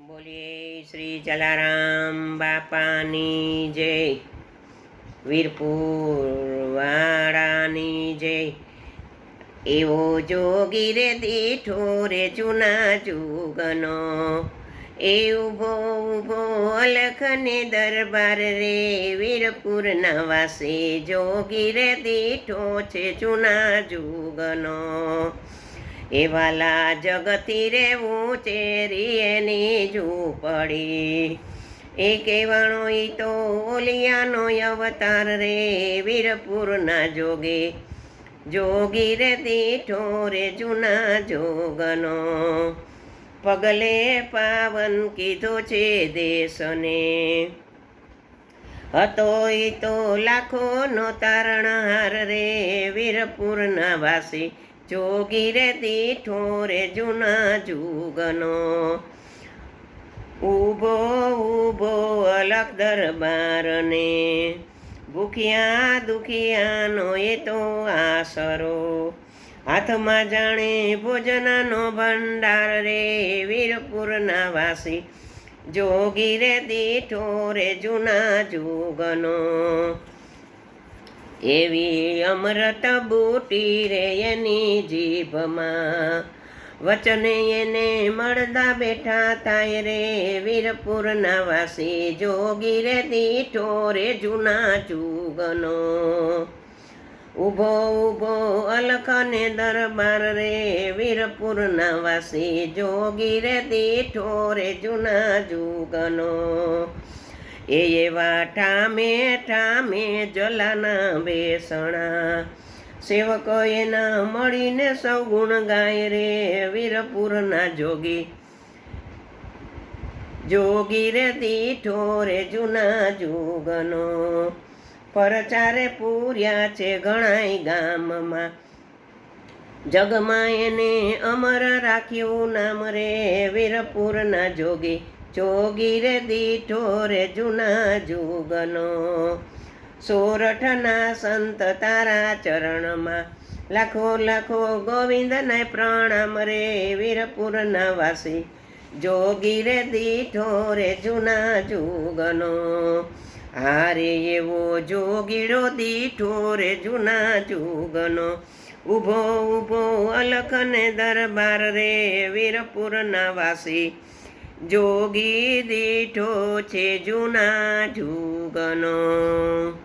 બોલીએ, શ્રી જલારામ બાપાની જય, વીરપુરવાળાની જય. એવો જોગી રે દીઠો રે જૂના જુગનો, એ ઊભો ઊભો અલખને દરબાર રે વીરપુર નવાસે જોગી રે દીઠો છે જૂના જુગનો. એવાલા જગતી રેવું ચેરી એની ઝૂંપડી. એ કહેવાણો ઈ તો ઓલિયાનો અવતાર રે, વીરપુરના જોગે. જોગી રે દીઠો રે જૂના જોગનો. પગલે પાવન કીધો છે દેશને. હતો ઈ તો લાખોનો તારણહાર રે, વીરપુરના વાસી. જોગી રે દીઠો રે જૂના જુગનો. ઊભો ઊભો અલગ દરબારને. ભૂખ્યા, દુખિયાનો એ તો આસરો હાથમાં જાણે ભોજનનો ભંડાર રે વીરપુરના વાસી. જોગી રે દીઠો રે જૂના જુગનો. એવી અમૃત બૂટી રે એની જીભમાં. વચને એને મળદા બેઠા થાય રે, વીરપુરના વાસી જોગી રે દીઠો રે જૂના ચૂગનો. ઊભો ઊભો અલખને દરબાર રે, વીરપુરના વાસી જોગી રે દીઠો રે જૂના જુગનો એ એવા ઠામે ઠામે જલાના બેસણા સેવકો એના મળીને સૌ ગુણ ગાય રે વીરપુરના જોગી. જોગી રે દીઠો રે જૂના જુગનો. પરચારે પૂર્યા છે ઘણાય ગામમાં. જગમાં એને અમર રાખ્યું નામ રે વીરપુરના જોગી. જોગી રે દીઠો રે જૂના જુગનો. સોરઠના સંત તારા ચરણમાં લાખો લાખો ગોવિંદને પ્રણામ રે વીરપુરના વાસી. જોગી રે દીઠો રે જૂના જુગનો. હારે એવો જોગીડો દીઠો રે જૂના જુગનો. ઊભો ઊભો અલખને દરબાર રે વીરપુરના વાસી. જોગી દીઠો છે જૂના જુગનો.